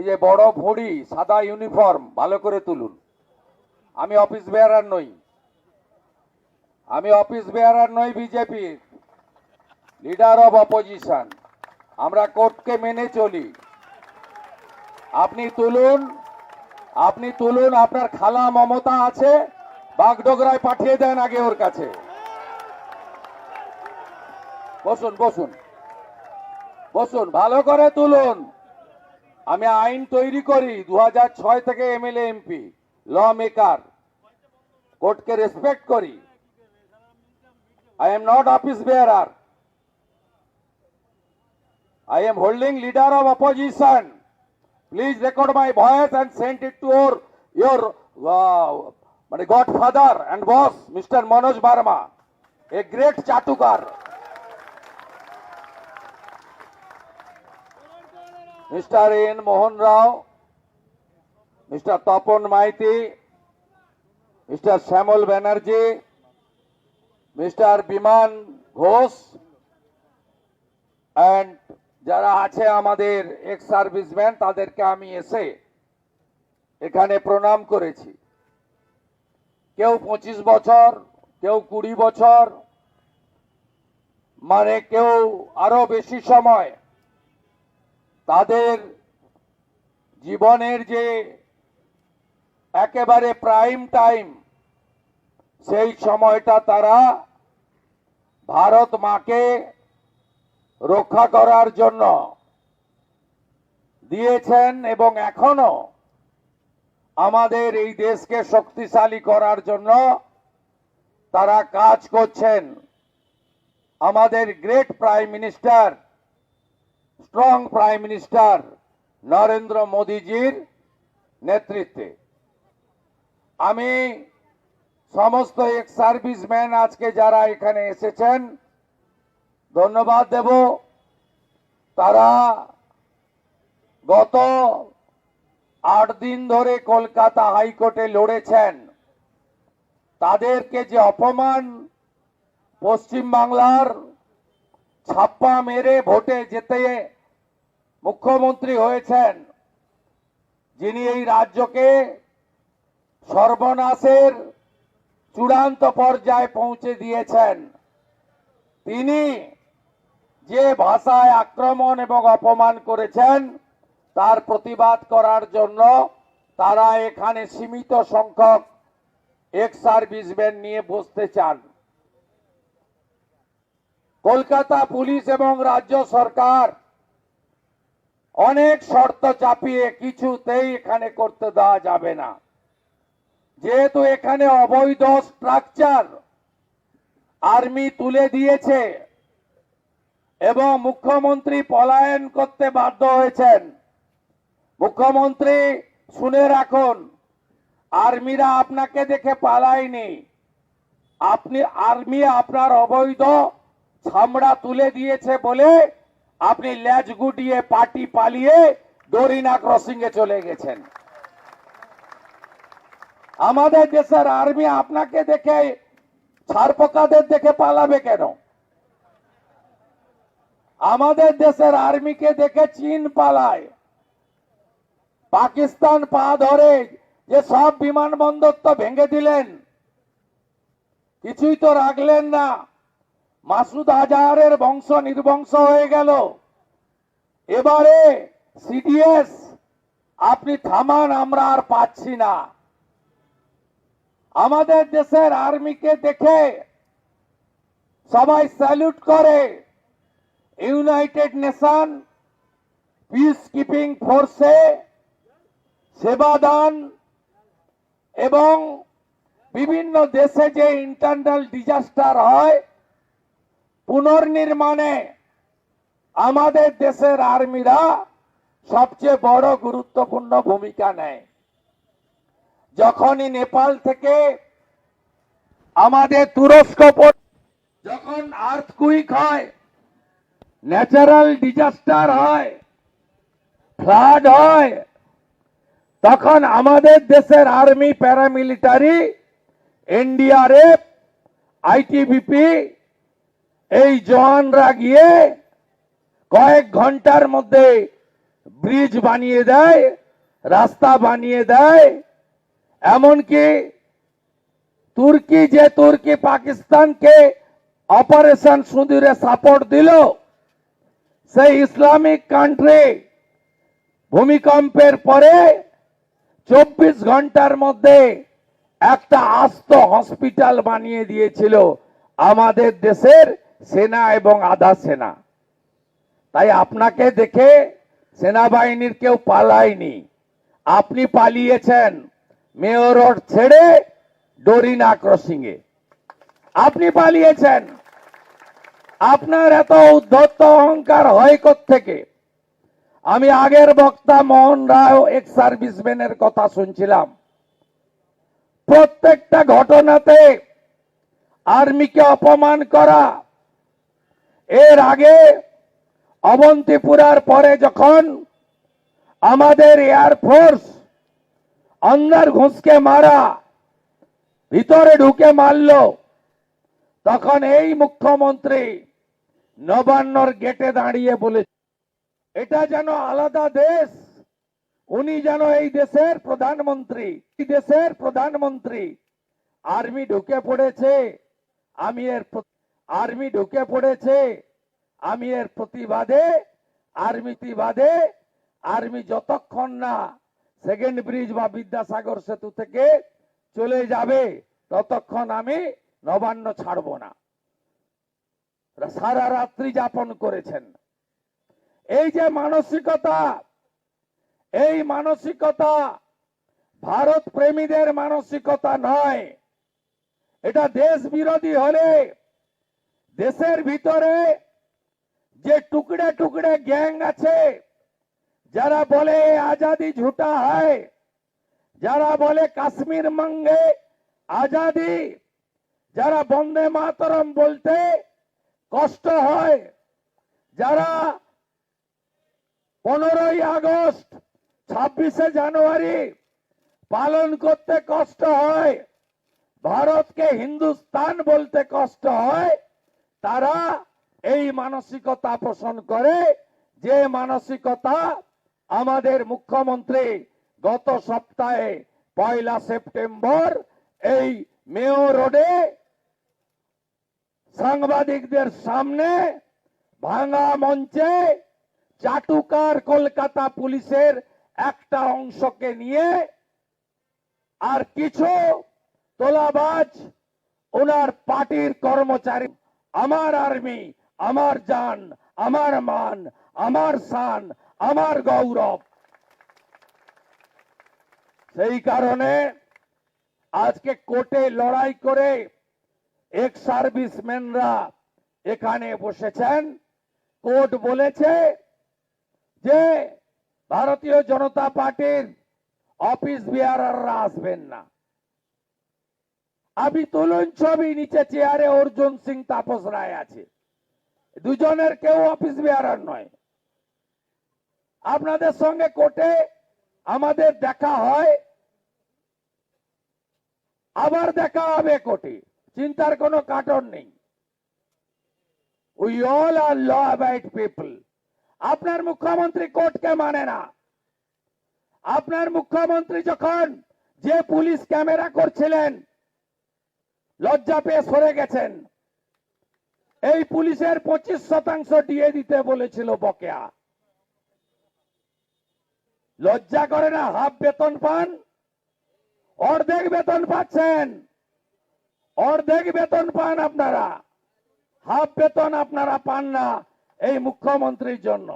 এই যে বড় ভুঁড়ি, সাদা ইউনিফর্ম, ভালো করে তুলুন। আমি অফিস বেয়ারার নই। আমি অফিস বেয়ারার নই বিজেপির। লিডার অফ অপোজিশন আমরা কোর্টকে মেনে চলি। আপনি তুলুন আপনি তুলুন, আপনার খালা মমতা আছে, বাগডোগরায় পাঠিয়ে দেন আগে ওর কাছে। বসুন বসুন। বসুন, ভালো করে তুলুন। আমি আইন তৈরি করি দু থেকে এমএলএ এমপি ল মেকার কোর্টকে রেসপেক্ট করি I am not office bearer I am holding leader of opposition. Please record my voice and send it to your, your uh, মানে godfather and boss, Mr. Manoj Barma, a great chatukar. Mr. N Mohan Rao, mister Tapan Maity, mister Shyamal Banerjee, mister Biman Ghosh and যারা আছে আমাদের ex serviceman তাদেরকে আমি এসে এখানে প্রণাম করেছি কেউ পঁচিশ বছর, কেউ কুড়ি বছর মানে কেউ আরও বেশি সময় তাদের জীবনের যে একেবারে প্রাইম টাইম সেই সময়টা তারা ভারত মাকে রক্ষা করার জন্য দিয়েছেন এবং এখনও আমাদের এই দেশকে শক্তিশালী করার জন্য তারা কাজ করছেন। আমাদের great prime minister strong prime minister Narendra মোদীজির নেতৃত্বে। আমি সমস্ত এক্স সার্ভিসম্যান আজকে যারা এখানে এসেছেন, ধন্যবাদ দেব। তারা গত আট দিন ধরে কলকাতা হাইকোর্টে লড়েছেন। তাদেরকে যে অপমান পশ্চিম বাংলার ছাপ্পা মেরে ভোটে যেতে মুখ্যমন্ত্রী হয়েছেন। যিনি এই রাজ্যকে সর্বনাশের চূড়ান্ত পর্যায়ে পৌঁছে দিয়েছেন। তিনি যে ভাষায় আক্রমণ এবং অপমান করেছেন, তার প্রতিবাদ করার জন্য তারা এখানে সীমিত সংখ্যক এক্স সার্ভিসম্যান নিয়ে বসতে চান। কলকাতা পুলিশ এবং রাজ্য সরকার অনেক শর্ত চাপিয়ে কিছুতেই এখানে করতে দেওয়া যাবে না। যেহেতু এখানে অবৈধ স্ট্রাকচার আর্মি তুলে দিয়েছে এবং মুখ্যমন্ত্রী পলায়ন করতে বাধ্য হয়েছেন। মুখ্যমন্ত্রী, শুনে রাখুন, আর্মিরা আপনাকে দেখে পালায়নি। আপনি, আর্মি আপনার অবৈধ ছামড়া তুলে দিয়েছে বলে আপনি ল্যাজ গুটিয়ে পার্টি পালিয়ে দরিনা ক্রসিং এ চলে গেছেন। আমাদের দেশের আর্মি আপনাকে দেখে, ছারপোকাদের দেখে পালাবে কেন? আমাদের দেশের আর্মিকে দেখে চীন পালায়, পাকিস্তান পা ধরে যে সব বিমানবন্দর তো ভেঙে দিলেন, কিছুই তো রাখলেন না। মাসুদ আজহারের বংশ নির্বংশ হয়ে গেল। এবারে সিডিএস, আপনি থামান, আমরা আর পাচ্ছি না। আমাদের দেশের আর্মিকে দেখে সবাই স্যালুট করে, ইউনাইটেড নেশন পিস কিপিং ফোর্সে সেবাদান এবং বিভিন্ন দেশে যে ইন্টারনাল ডিজাস্টার হয় পুনর্নির্মাণে আমাদের দেশের আর্মিরা সবচেয়ে বড় গুরুত্বপূর্ণ ভূমিকা নেয়। যখনই নেপাল থেকে আমাদের তুরস্ক যখন আর্থকুইক হয় ন্যাচারাল ডিজাস্টার হয় ফ্লাড হয়, তখন আমাদের দেশের আর্মি প্যারামিলিটারি এনডিআরএফ আইটিবিপি এই জওয়ানরা গিয়ে কয়েক ঘণ্টার মধ্যে ব্রিজ বানিয়ে দেয়, রাস্তা বানিয়ে দেয়। এমনকি তুর্কি যে তুর্কি পাকিস্তানকে অপারেশন সুন্দরে সাপোর্ট দিল, সেই ইসলামিক কান্ট্রি ভূমিকম্পের পরে চব্বিশ ঘণ্টার মধ্যে একটা আস্ত হসপিটাল বানিয়ে দিয়েছিল আমাদের দেশের সেনা এবং আধা সেনা। তাই আপনাকে দেখে সেনাবাহিনীর কেউ পালায়নি। আপনি পালিয়েছেন মেয়র রোড ছেড়ে ডোরিনা ক্রসিং এ আপনি পালিয়েছেন। আপনার এত উদ্ধত্ত অহংকার হয় থেকে আমি আগের বক্তা মোহন রায় এক্স সার্ভিসম্যানের কথা শুনছিলাম। প্রত্যেকটা ঘটনাতে আর্মিকে অপমান করা এর আগে অবন্তিপুরার পরে যখন আমাদের এয়ারফোর্স অন্দর ঘুষকে মারা, ভিতরে ঢুকে মারল, তখন এই মুখ্যমন্ত্রী নবান্নর গেটে দাঁড়িয়ে বলে, এটা যেন আলাদা দেশ, উনি যেন এই দেশের প্রধানমন্ত্রী, এই দেশের প্রধানমন্ত্রী, আর্মি ঢুকে পড়েছে, আমি এর আর্মি ঢুকে পড়েছে। আমি এর প্রতিবাদে, আর্মি প্রতিবাদে আর্মি যতক্ষণ না সেকেন্ড ব্রিজ বা বিদ্যাসাগর সেতু থেকে চলে যাবে, ততক্ষণ আমি নবান্ন ছাড়ব না। সারা রাত্রি যাপন করেছেন। এই যে মানসিকতা, এই মানসিকতা ভারত প্রেমীদের মানসিকতা নয়। এটা দেশ বিরোধী হলে দেশের ভিতরে যে টুকরে টুকরে গ্যাং আছে, যারা বলে আজাদি ঝুটা হয়, যারা বলে কাশ্মীর মঙ্গে আজাদি, যারা বন্দে মাতরম বলতে কষ্ট হয়, যারা পনেরোই আগস্ট ছাব্বিশে জানুয়ারি পালন করতে কষ্ট হয়, ভারতকে হিন্দুস্তান বলতে কষ্ট হয় তারা এই মানসিকতা পোষণ করে যে মানসিকতা আমাদের মুখ্যমন্ত্রী গত সপ্তাহে পয়লা সেপ্টেম্বর এই মেয়র রোডে সাংবাদিকদের সামনে ভাঙা মঞ্চে চাটুকার কলকাতা পুলিশের একটা অংশকে নিয়ে আর কিছু তোলাবাজ ওনার পার্টির কর্মচারী আমার আর্মি, আমার জান, আমার মান, আমার শান, আমার গৌরব। সেই কারণে আজকে কোর্টে লড়াই করে এক সার্ভিসম্যানরা এখানে বসেছেন। কোর্ট বলেছে যে ভারতীয় জনতা পার্টির অফিস বিয়ারাররা আসবেন না। আপনি তুলুন ছবি নিচে চেয়ারে অর্জুন সিং তাপস রায় আছে। দুজনের কেউ অফিস বিয়ারার নয়। আপনাদের সঙ্গে কোর্টে আমাদের দেখা হয়। আবার দেখা হবে কোর্টে। চিন্তার কোনো কাটন নেই। We all are law abide people আপনার মুখ্যমন্ত্রী কোর্টকে মানে না। আপনার মুখ্যমন্ত্রী যখন যে পুলিশ ক্যামেরা করছিলেন লজ্জা পেয়ে সরে গেছেন। এই পুলিশের পঁচিশ শতাংশ দিয়ে দিতে বলেছিল বকেয়া। লজ্জা করে না, হাফ বেতন পান, অর্ধেক বেতন পাচ্ছেন। অর্ধেক বেতন পান আপনারা, হাফ বেতন আপনারা পান না এই মুখ্যমন্ত্রীর জন্য।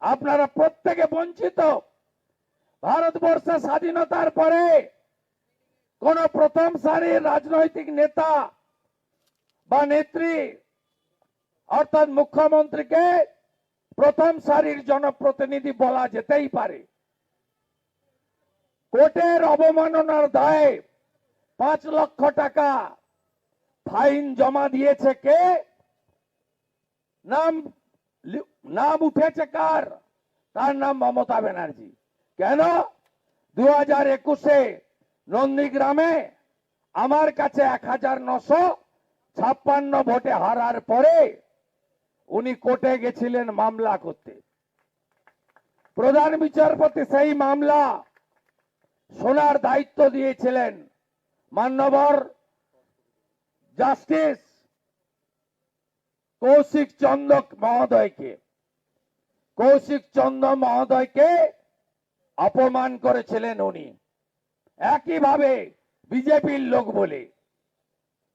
আপনারা প্রত্যেকে বঞ্চিত। ভারতবর্ষে স্বাধীনতার পরে কোন প্রথম সারির রাজনৈতিক নেতা বা নেত্রী অর্থাৎ মুখ্যমন্ত্রীকে প্রথম সারির জনপ্রতিনিধি বলা যেতেই পারে। কোর্টের অবমাননার দায়ে পাঁচ লক্ষ টাকা ফাইন জমা দিয়েছে কে? নাম নাম উঠেছে কার? তার নাম মমতা ব্যানার্জি। কেন? দু হাজার একুশে নন্দীগ্রামে আমার কাছে এক হাজার নশো ছাপ্পান্ন ভোটে হারার পরে উনি কোর্টে গেছিলেন মামলা করতে। প্রধান বিচারপতি সেই মামলা শোনার দায়িত্ব দিয়েছিলেন মান্যবর জাস্টিস কৌশিক চন্দ্র মহোদয়কে। কৌশিক চন্দ্র মহোদয়কে অপমান করেছিলেন উনি। একইভাবে বিজেপির লোক বলে,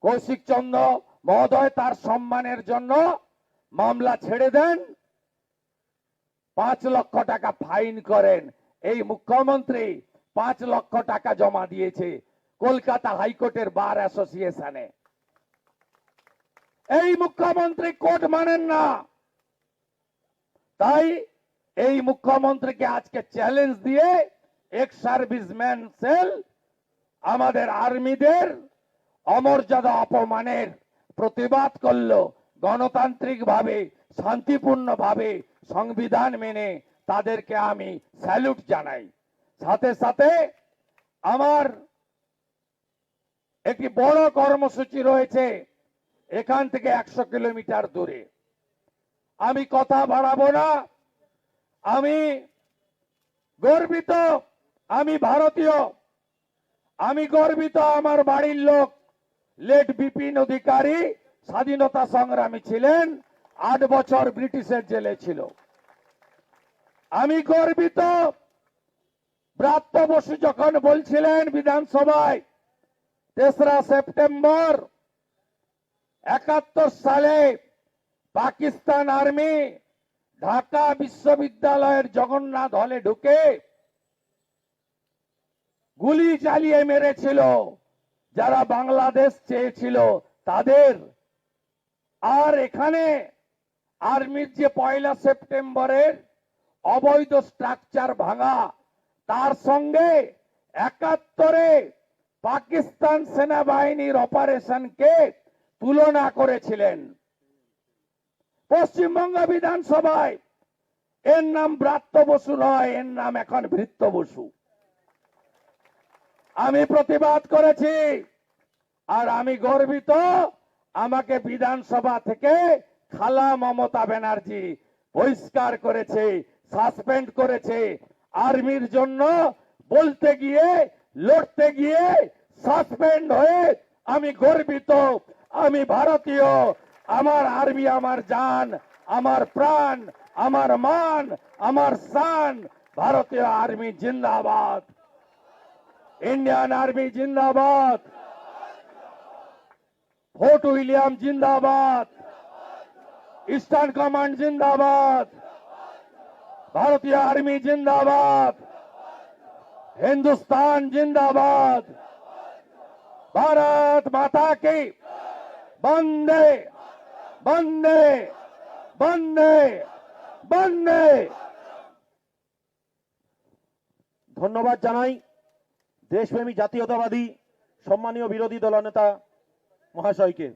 কৌশিক চন্দ্র মহোদয় তার সম্মানের জন্য মামলা ছেড়ে দেন, পাঁচ লক্ষ টাকা ফাইন করেন। এই মুখ্যমন্ত্রী পাঁচ লক্ষ টাকা জমা দিয়েছে কলকাতা হাইকোর্টের বার অ্যাসোসিয়েশনে। এই মুখ্যমন্ত্রী কোর্ট মানেন না। তাই এই মুখ্যমন্ত্রীকে আজকে চ্যালেঞ্জ দিয়ে এক্স সার্ভিসম্যান সেল, আমাদের আর্মিদের অমর্যাদা অপমানের প্রতিবাদ করল। গণতান্ত্রিক ভাবে শান্তিপূর্ণ ভাবে সংবিধান মেনে তাদেরকে আমি স্যালুট জানাই। সাথে সাথে আমার একটি বড় কর্মসূচি রয়েছে এখান থেকে একশো কিলোমিটার দূরে। আমি কথা বাড়াবো না। আমি গর্বিত আমি ভারতীয়। আমি গর্বিত আমার বাড়ির লোক। লেট বিপিন অধিকারী, স্বাধীনতা সংগ্রামী ছিলেন, আট বছর ব্রিটিশের জেলে ছিল। আমি গর্বিত। ব্রাত্য বসু যখন বলছিলেন বিধানসভায়, তেসরা সেপ্টেম্বর একাত্তর সালে পাকিস্তান আর্মি ঢাকা বিশ্ববিদ্যালয়ের জগন্নাথ হলে ঢুকে গুলি চালিয়ে মেরেছিল। যারা বাংলাদেশ চেয়েছিল তাদের। আর এখানে আর্মির যে পয়লা সেপ্টেম্বরের অবৈধ স্ট্রাকচার ভাঙা, তার সঙ্গে একাত্তরে পাকিস্তান সেনাবাহিনীর অপারেশনকে তুলনা করেছিলেন। পশ্চিমবঙ্গ বিধানসভায় এর নাম ব্রাত্য বসু নয়, এর নাম এখন ভৃত্য বসু। আমি প্রতিবাদ করেছি। আর আমি গর্বিত আমাকে বিধানসভা থেকে খালা মমতা ব্যানার্জি বহিষ্কার করেছে, সাসপেন্ড করেছে। আর্মির জন্য বলতে গিয়ে, লড়তে গিয়ে সাসপেন্ড হয়ে আমি গর্বিত। আমি ভারতীয়, আমার আর্মি, আমার জান, আমার প্রাণ, আমার মান, আমার সান ভারতীয় আর্মি জিন্দাবাদ। ইন্ডিয়ান আর্মি জিন্দাবাদ ফোর্ট উইলিয়াম জিন্দাবাদ ইস্টার্ন কমান্ড জিন্দাবাদ ভারতীয় আর্মি জিন্দাবাদ হিন্দুস্তান জিন্দাবাদ भारत माता की बंदे बंदे बंदे बंदे ধন্যবাদ জানাই দেশপ্রেমী জাতীয়তাবাদী সম্মানীয় বিরোধী দলনেতা মহাশয়কে।